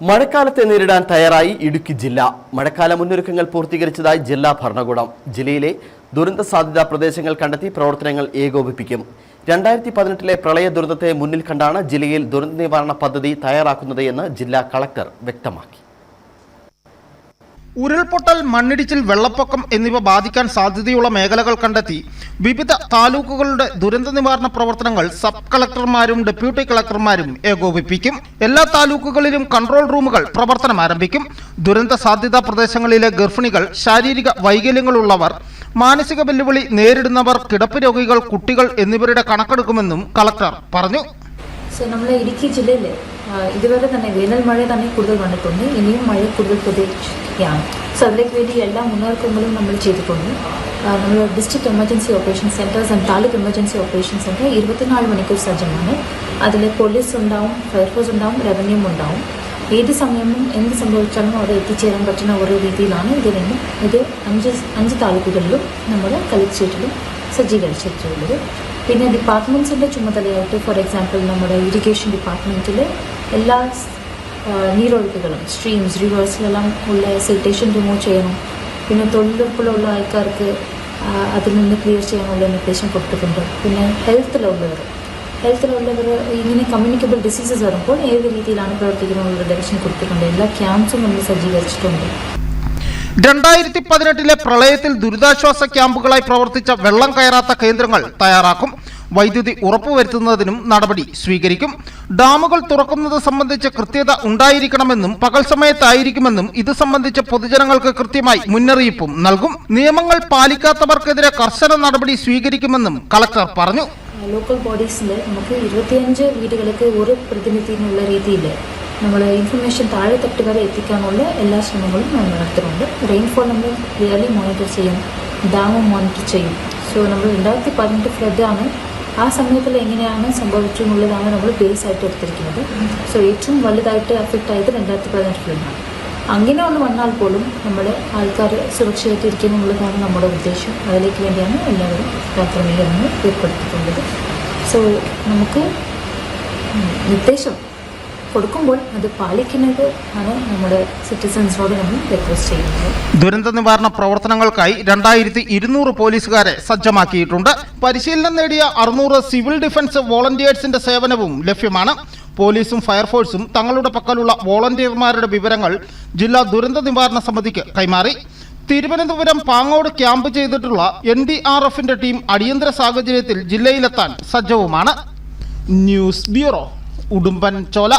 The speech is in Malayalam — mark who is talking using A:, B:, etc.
A: മഴക്കാലത്തെ നേരിടാൻ തയ്യാറായി ഇടുക്കി ജില്ല. മഴക്കാല മുന്നൊരുക്കങ്ങൾ പൂർത്തീകരിച്ചതായി ജില്ലാ ഭരണകൂടം. ജില്ലയിലെ ദുരന്ത സാധ്യതാ പ്രദേശങ്ങൾ കണ്ടെത്തി പ്രവർത്തനങ്ങൾ ഏകോപിപ്പിക്കും. രണ്ടായിരത്തി പതിനെട്ടിലെ പ്രളയ ദുരന്തത്തെ മുന്നിൽ കണ്ടാണ് ജില്ലയിൽ ദുരന്ത നിവാരണ പദ്ധതി തയ്യാറാക്കുന്നത് ജില്ലാ കളക്ടർ വ്യക്തമാക്കി.
B: ഉരുൾപൊട്ടൽ മണ്ണിടിച്ചിൽ വെള്ളപ്പൊക്കം എന്നിവ ബാധിക്കാൻ സാധ്യതയുള്ള മേഖലകൾ കണ്ടെത്തി. വിവിധ താലൂക്കുകളുടെ ദുരന്ത നിവാരണ പ്രവർത്തനങ്ങൾ സബ് കളക്ടർമാരും ഡെപ്യൂട്ടി കളക്ടർമാരും ഏകോപിപ്പിക്കും. എല്ലാ താലൂക്കുകളിലും കൺട്രോൾ റൂമുകൾ പ്രവർത്തനം ആരംഭിക്കും. ദുരന്ത സാധ്യതാ പ്രദേശങ്ങളിലെ ഗർഭിണികൾ ശാരീരിക വൈകല്യങ്ങളുള്ളവർ മാനസിക വെല്ലുവിളി നേരിടുന്നവർ കിടപ്പ് രോഗികൾ കുട്ടികൾ എന്നിവരുടെ കണക്കെടുക്കുമെന്നും കളക്ടർ പറഞ്ഞു.
C: ഇടുക്കി ജില്ലയിൽ ഇതുവരെ തന്നെ വേനൽ മഴ തന്നെ കൂടുതൽ വന്നിട്ടുണ്ട്. ഇനിയും മഴ കൂടുതൽ പ്രതീക്ഷിക്കുകയാണ് സോ അതിലേക്ക് വേണ്ടി എല്ലാ മുന്നൊരുക്കങ്ങളും നമ്മൾ ചെയ്തിട്ടുണ്ട് നമ്മൾ district emergency operation centres and taluk emergency operation centre ഇരുപത്തിനാല് മണിക്കൂർ സജ്ജമാണ്. അതിൽ പോലീസ് ഉണ്ടാവും ഫയർഫോഴ്സ് ഉണ്ടാവും റവന്യൂ ഉണ്ടാവും. ഏത് സമയവും എന്ത് സംഭവിച്ചാലും അവിടെ എത്തിച്ചേരാൻ പറ്റുന്ന ഓരോ രീതിയിലാണ് ഇത് ഇത് അഞ്ച് അഞ്ച് താലൂക്കുകളിലും നമ്മൾ കളക്ട്രേറ്റിലും സജ്ജീകരിച്ചിട്ടുള്ളത്. പിന്നെ ഡിപ്പാർട്ട്മെന്റ്സിന്റെ ചുമതലയായിട്ട് ഫോർ എക്സാമ്പിൾ നമ്മുടെ ഇറിഗേഷൻ ഡിപ്പാർട്ട്മെന്റിൽ എല്ലാ നീരൊഴുക്കുകളും സ്ട്രീംസ് റിവേഴ്സിലെല്ലാം ഉള്ള സിൽട്ടേഷൻ റിമൂവ് ചെയ്യണം. പിന്നെ തൊഴിലുറപ്പിലുള്ള ആൾക്കാർക്ക് അതിൽ നിന്ന് ക്ലിയർ ചെയ്യാനുള്ള നിർദ്ദേശം കൊടുത്തിട്ടുണ്ട്. പിന്നെ ഹെൽത്തിലുള്ളവർ ഹെൽത്തിലുള്ളവർ ഇങ്ങനെ കമ്മ്യൂണിക്കബിൾ ഡിസീസസ് വരുമ്പോൾ ഏത് രീതിയിലാണ് പ്രവർത്തിക്കുന്നത് ഡയറക്ഷൻ കൊടുത്തിട്ടുണ്ട്. എല്ലാ ക്യാമ്പ്സും നമ്മൾ സജ്ജീകരിച്ചിട്ടുണ്ട്.
B: രണ്ടായിരത്തി പതിനെട്ടിലെ പ്രളയത്തിൽ ദുരിതാശ്വാസ ക്യാമ്പുകളായി പ്രവർത്തിച്ച വെള്ളം കയറാത്ത കേന്ദ്രങ്ങൾ തയ്യാറാക്കും. വൈദ്യുതി ഉറപ്പുവരുത്തുന്നതിനും നടപടി സ്വീകരിക്കും. ഡാമുകൾ തുറക്കുന്നത് സംബന്ധിച്ച് കൃത്യത ഉണ്ടായിരിക്കണമെന്നും പകൽ സമയത്തായിരിക്കുമെന്നും ഇത് സംബന്ധിച്ച് പൊതുജനങ്ങൾക്ക് കൃത്യമായി മുന്നറിയിപ്പും നൽകും. നിയമങ്ങൾ പാലിക്കാത്തവർക്കെതിരെ കർശന നടപടി സ്വീകരിക്കുമെന്നും കളക്ടർ പറഞ്ഞു.
C: ലോക്കൽ ബോഡീസിൽ നമുക്ക് ഇരുപത്തിയഞ്ച് വീടുകൾക്ക് ഒരു പ്രതിനിധി എന്നുള്ള രീതിയിൽ നമ്മൾ ഇൻഫർമേഷൻ താഴെ തട്ട് വരെ എത്തിക്കാനുള്ള എല്ലാ ശ്രമങ്ങളും നമ്മൾ നടത്തുന്നുണ്ട്. റെയിൻഫോൾ നമ്മൾ ക്ലിയർലി മോണിറ്റർ ചെയ്യും ഡാമും മോണിറ്റർ ചെയ്യും. സോ നമ്മൾ രണ്ടായിരത്തി പതിനെട്ട് ഫ്ലഡാണ് ആ സമയത്തിൽ എങ്ങനെയാണ് സംഭവിച്ചു എന്നുള്ളതാണ് നമ്മൾ ബേസ് ആയിട്ട് എടുത്തിരിക്കുന്നത്. സോ ഏറ്റവും വലുതായിട്ട് അഫക്റ്റ് ആയത് രണ്ടായിരത്തി അങ്ങനെ ഒന്ന് വന്നാൽ പോലും നമ്മൾ ആൾക്കാർ സുരക്ഷിതമായിട്ടിരിക്കണം എന്നുള്ളതാണ് നമ്മുടെ ഉദ്ദേശം. അതിലേക്ക് വേണ്ടിയാണ് എല്ലാവരും ക്രമീകരണങ്ങൾ ഏർപ്പെടുത്തിയിട്ടുള്ളത്. സോ നമുക്ക് നിർദ്ദേശം കൊടുക്കുമ്പോൾ അത് പാലിക്കുന്നത് ആണ് നമ്മുടെ സിറ്റിസൺസിനോട് നമ്മൾ റിക്വസ്റ്റ് ചെയ്യുന്നത്.
B: ദുരന്ത നിവാരണ പ്രവർത്തനങ്ങൾക്കായി രണ്ടായിരത്തി ഇരുന്നൂറ് പോലീസുകാരെ സജ്ജമാക്കിയിട്ടുണ്ട്. പരിശീലനം നേടിയ അറുന്നൂറ് സിവിൽ ഡിഫൻസ് വോളണ്ടിയേഴ്സിന്റെ സേവനവും ലഭ്യമാണ്. പോലീസും ഫയർഫോഴ്സും തങ്ങളുടെ പക്കലുള്ള വോളണ്ടിയർമാരുടെ വിവരങ്ങൾ ജില്ലാ ദുരന്ത നിവാരണ സമിതിക്ക് കൈമാറി. തിരുവനന്തപുരം പാങ്ങോട് ക്യാമ്പ് ചെയ്തിട്ടുള്ള എൻ ഡി ആർ എഫിന്റെ ടീം അടിയന്തര സാഹചര്യത്തിൽ ജില്ലയിലെത്താൻ സജ്ജവുമാണ്. News bureau. ഉടുമ്പൻ ചോല